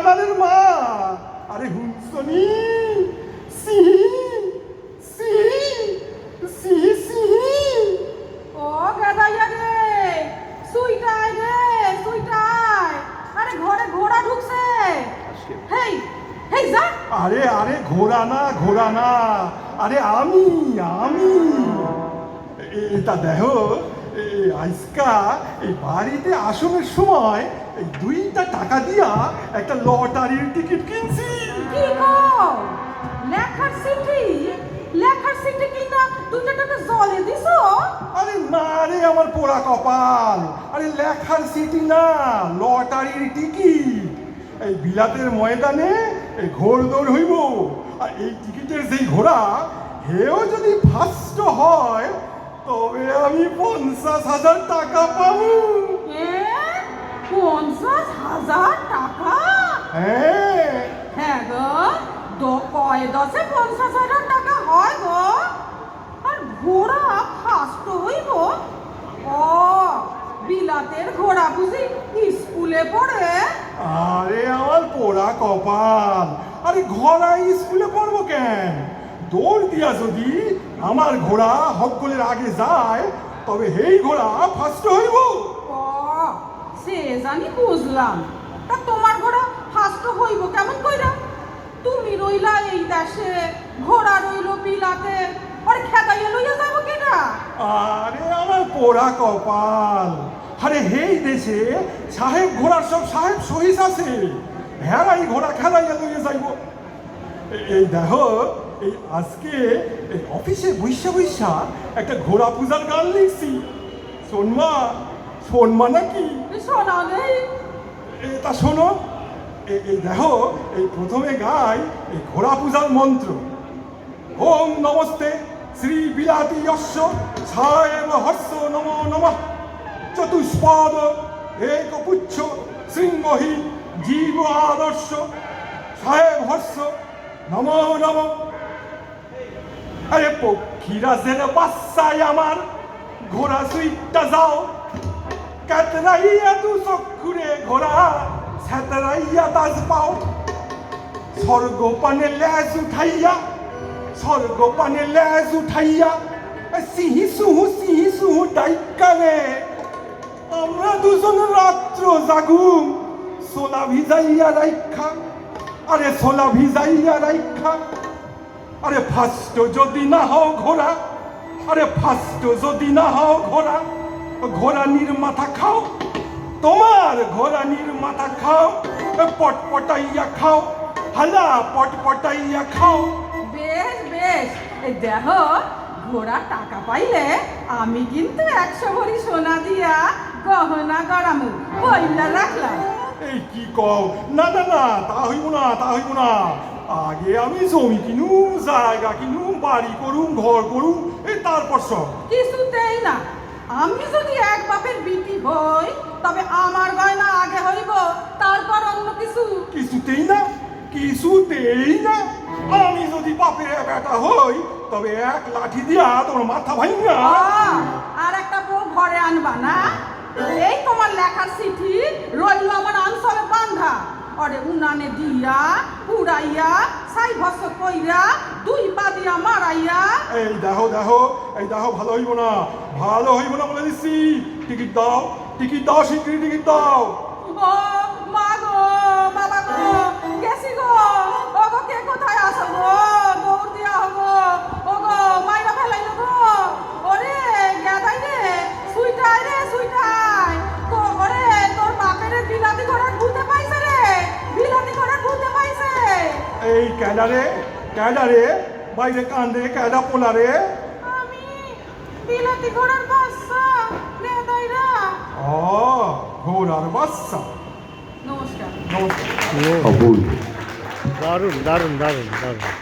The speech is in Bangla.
গাদারের মা। আরে হুনসনি। সিহি সিহি সিহি সিহি ও গাদাইয়া রে সুইটাই রে সুইটাই। আরে ঘরে ঘোড়া ঢুকছে। হেই হেই যা। আরে আরে ঘোড়া না ঘোড়া না আরে আমি আমি। এটা দেখো আইসকা এই বাড়িতে আসনের সময় এই দুইটা টাকা দিয়া একটা লটারির টিকিট কিনছি। কি গো লেখার সিটি লেখার সিটি কিনা দুইটা টাকা জলে দিছো? আরে না রে আমার পোড়া কপাল। আরে লেখার সিটি না লটারির টিকিট। এই বিলাতের ময়দানে এই ঘোর দৌড় হইব। আর এই টিকিটের যেই ঘোড়া হেও যদি ফার্স্ট হয় তবে আমি পঞ্চাশ হাজার টাকা পাবো। পঞ্চাশ হাজার টাকা? হ্যাঁ। হ্যাঁ গো দ কয় দশে পঞ্চাশ হাজার টাকা হয় গো। আর ঘোড়া ফার্স্ট হইব? ও বিলাতের ঘোড়া বুঝি স্কুলে পড়ে? আরে আমার পোড়া কপাল। আরে ঘোড়া স্কুলে পড়ব কেন? দৌড় দিয়া যদি আমার ঘোড়া হকগুলের আগে যায় তবে হেই ঘোড়া ফার্স্ট হইব। সে জানি বুঝলাম। তা তোমার ঘোড়া ফার্স্ট হইব কেমন কইরা? তুমি রইলা এই দেশে ঘোড়া রইল বিলাতে আর খেদাইয়া লইয়া যাব কেনা আরে আমার পোড়া কপাল। আরে হেই দেশে সাহেব ঘোড়ার সব সাহেব সহিস আছে। হেরাই ঘোড়া খেলাইয়া লইয়া যাইব। এই দেখো এই আজকে এই অফিসে বৈশা বৈশা একটা ঘোড়া পূজার গান লিখছি। শোনমা শোনমা নাকি? শোনা নেই তা শোনো এই দেখো এই প্রথমে গাই এই ঘোড়া পূজার মন্ত্র। ওম নমস্তে শ্রী বিলাতি যস্য ছায়েব হর্ষ নম নম। চতুষ্পাদ একপুচ্ছ শৃঙ্গহী জীব আদর্শ। সাহেব হর্ষ নম নম। আরে পক্ষীরাজের বাচ্চায় আমার। ঘোড়া সুইটটা যাও। কাতরাইয়া তু চক্ষুরে ঘোড়া, ছাতরাইয়া তাজ পাও। স্বর্গ পানে লেজ উঠাইয়া স্বর্গ পানে লেজ উঠাইয়া সিহি সুহু সিহি সুহু ডাইকারে আমরা দুজন রাত্র জাগুম সোলা ভিজাইয়া রাইখা। আরে সোলা ভিজাইয়া রাইখা। আরে ফার্স্ট যদি না হও ঘোড়া আরে ফার্স্ট যদি না হও ঘোড়া ঘোড়ানির মাথা খাও তোমার ঘোড়ানির মাথা খাও পটপটাইয়া খাও হালা পটপটাইয়া খাও। বেশ বেশ দেখো ঘোড়া টাকা পাইলে আমি কিন্তু একশো ভরি সোনা দিয়া গহনা গড়ামু বইলা রাখলাম। এই কি কও? না না না তা হইব না তা হইব না। আগে আমি জমি কিনুম জায়গা কিনুম বাড়ি করুম ঘর করুম এই তারপর সব। কিছুতেই না। আমি যদি এক বাপের বিটি হই তবে আমার গয়না আগে হইব তারপর অন্য কিছু। কিছুতেই না কিছুতেই না। আমি যদি বাপের বেটা হই তবে এক লাঠি দিয়া তোর মাথা ভাঙা আর একটা বউ ঘরে আনবা না? এই তোমার লেখার চিঠি রইল আমার আনসলে বান্ধা। অরে উনানে দিয়া পুড়াইয়া সাই ভস্য কইরা দুই পা দিয়া মারাইয়া। এই দেহ দেহ এই দেহ ভালো হইব না ভালো হইব না বলে দিচ্ছি টিকিট দাও টিকিট দাও শিগগিরি টিকিট দাও। এই ক্যাডারে ক্যাডারে বাইরে কান্দে ক্যাডা পোলারে। আমি বিলাতি করার বাচ্চা গেদাইরা ও ঘোড়ার বাচ্চা। নমস্কার। নমস্কার। দারুণ দারুণ দারুণ দারুণ।